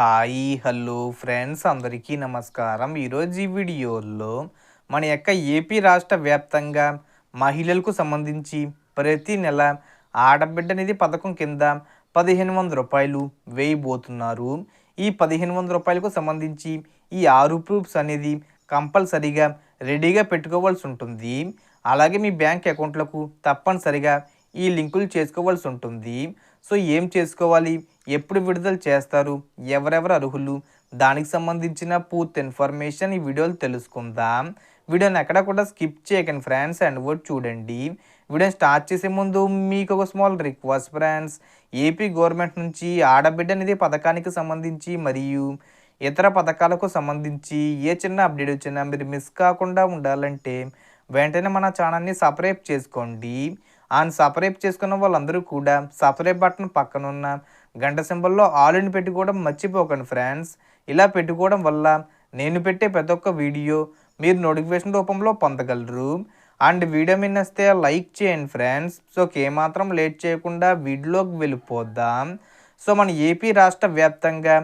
Hi hello friends అందరికీ నమస్కారం. ఈరోజు ఈ వీడియోలో మన యొక్క ఏపీ రాష్ట్ర వ్యాప్తంగా మహిళలకు సంబంధించి ప్రతి నెల ఆడబిడ్డ నిధి పథకం కింద పదిహేను వందల రూపాయలు వేయబోతున్నారు. ఈ పదిహేను వందల రూపాయలకు సంబంధించి ఈ ఆరు ప్రూఫ్స్ అనేది కంపల్సరీగా రెడీగా పెట్టుకోవాల్సి ఉంటుంది. అలాగే మీ బ్యాంక్ అకౌంట్లకు తప్పనిసరిగా ఈ లింకులు చేసుకోవాల్సి ఉంటుంది. సో ఏం చేసుకోవాలి? ఎప్పుడు విడుదల చేస్తారు? ఎవరెవరు అర్హులు? దానికి సంబంధించిన పూర్తి ఇన్ఫర్మేషన్ ఈ వీడియోలు తెలుసుకుందాం. వీడియోని ఎక్కడ కూడా స్కిప్ చేయకండి ఫ్రెండ్స్. అండ్ వర్డ్ చూడండి. వీడియోని స్టార్ట్ చేసే ముందు మీకు ఒక small request friends. AP government నుంచి ఆడబిడ్డ అనేది పథకానికి సంబంధించి మరియు ఇతర పథకాలకు సంబంధించి ఏ చిన్న అప్డేట్ వచ్చినా మీరు మిస్ కాకుండా ఉండాలంటే వెంటనే మన ఛానల్ని సబ్స్క్రైబ్ చేసుకోండి. ఆయన సపరేట్ చేసుకున్న వాళ్ళందరూ కూడా సపరేట్ బటన్ పక్కనున్న గంట సింబల్లో ఆల్ పెట్టుకోవడం మర్చిపోకండి ఫ్రెండ్స్. ఇలా పెట్టుకోవడం వల్ల నేను పెట్టే ప్రతి ఒక్క వీడియో మీరు నోటిఫికేషన్ రూపంలో పొందగలరు. అండ్ వీడియో మీద వస్తే లైక్ చేయండి ఫ్రెండ్స్. సో ఏమాత్రం లేట్ చేయకుండా వీడియోకి వెళ్ళిపోద్దాం సో మన ఏపీ రాష్ట్ర వ్యాప్తంగా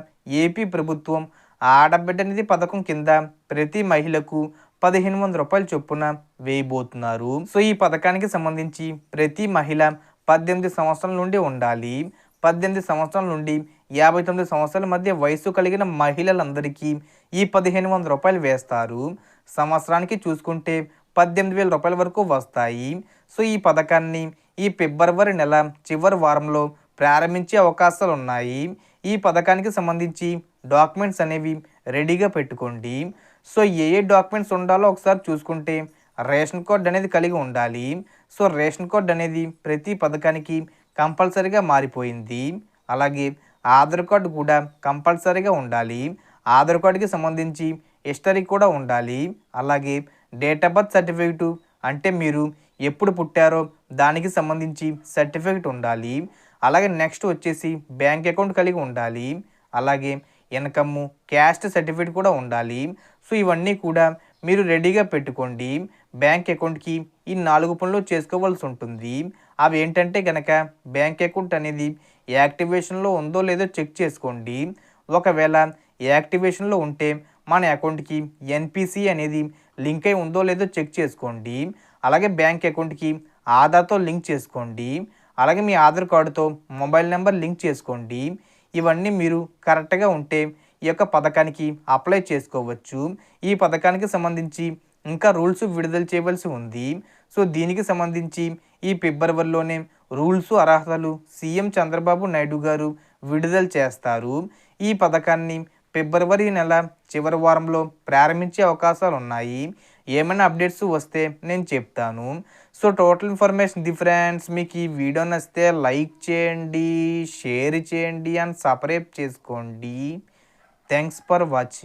ఏపీ ప్రభుత్వం ఆడబిడ్డ నిధి పథకం కింద ప్రతి మహిళకు పదిహేను వందల రూపాయలు చొప్పున వేయబోతున్నారు. సో ఈ పథకానికి సంబంధించి ప్రతి మహిళ పద్దెనిమిది సంవత్సరాల నుండి ఉండాలి. పద్దెనిమిది సంవత్సరాల నుండి యాభై తొమ్మిది సంవత్సరాల మధ్య వయసు కలిగిన మహిళలందరికీ ఈ పదిహేను వందల రూపాయలు వేస్తారు. సంవత్సరానికి చూసుకుంటే పద్దెనిమిది వేల రూపాయల వరకు వస్తాయి. సో ఈ పథకాన్ని ఈ ఫిబ్రవరి నెల చివరి వారంలో ప్రారంభించే అవకాశాలు ఉన్నాయి. ఈ పథకానికి సంబంధించి డాక్యుమెంట్స్ అనేవి రెడీగా పెట్టుకోండి. సో ఏ ఏ డాక్యుమెంట్స్ ఉండాలో ఒకసారి చూసుకుంటే రేషన్ కార్డ్ అనేది కలిగి ఉండాలి. సో రేషన్ కార్డ్ అనేది ప్రతి పథకానికి కంపల్సరీగా మారిపోయింది. అలాగే ఆధార్ కార్డు కూడా కంపల్సరీగా ఉండాలి. ఆధార్ కార్డుకి సంబంధించి హిస్టరీ కూడా ఉండాలి. అలాగే డేట్ ఆఫ్ బర్త్ సర్టిఫికేటు అంటే మీరు ఎప్పుడు పుట్టారో దానికి సంబంధించి సర్టిఫికేట్ ఉండాలి. అలాగే నెక్స్ట్ వచ్చేసి బ్యాంక్ అకౌంట్ కలిగి ఉండాలి. అలాగే ఇన్కమ్ క్యాస్ట్ సర్టిఫికేట్ కూడా ఉండాలి. సో ఇవన్నీ కూడా మీరు రెడీగా పెట్టుకోండి. బ్యాంక్ అకౌంట్కి ఈ నాలుగు పనులు చేసుకోవాల్సి ఉంటుంది. అవి ఏంటంటే కనుక బ్యాంక్ అకౌంట్ అనేది యాక్టివేషన్లో ఉందో లేదో చెక్ చేసుకోండి. ఒకవేళ యాక్టివేషన్లో ఉంటే మన అకౌంట్కి ఎన్పిసి అనేది లింక్ అయి ఉందో లేదో చెక్ చేసుకోండి. అలాగే బ్యాంక్ అకౌంట్కి ఆధార్తో లింక్ చేసుకోండి. అలాగే మీ ఆధార్ కార్డుతో మొబైల్ నెంబర్ లింక్ చేసుకోండి. ఇవన్నీ మీరు కరెక్ట్గా ఉంటే ఈ యొక్క పథకానికి అప్లై చేసుకోవచ్చు. ఈ పథకానికి సంబంధించి ఇంకా రూల్స్ విడుదల చేయవలసి ఉంది. సో దీనికి సంబంధించి ఈ ఫిబ్రవరిలోనే రూల్స్ అర్హతలు సీఎం చంద్రబాబు నాయుడు గారు విడుదల చేస్తారు. ఈ పథకాన్ని ఫిబ్రవరి నెల చివరి వారంలో ప్రారంభించే అవకాశాలు ఉన్నాయి ఏమైనా అప్డేట్స్ వస్తే నేను చెప్తాను. సో టోటల్ ఇన్ఫర్మేషన్ డిఫరెన్స్ మీకు ఈ వీడియో నచ్చితే లైక్ చేయండి షేర్ చేయండి అండ్ సబ్స్క్రైబ్ చేసుకోండి. Thanks for watching.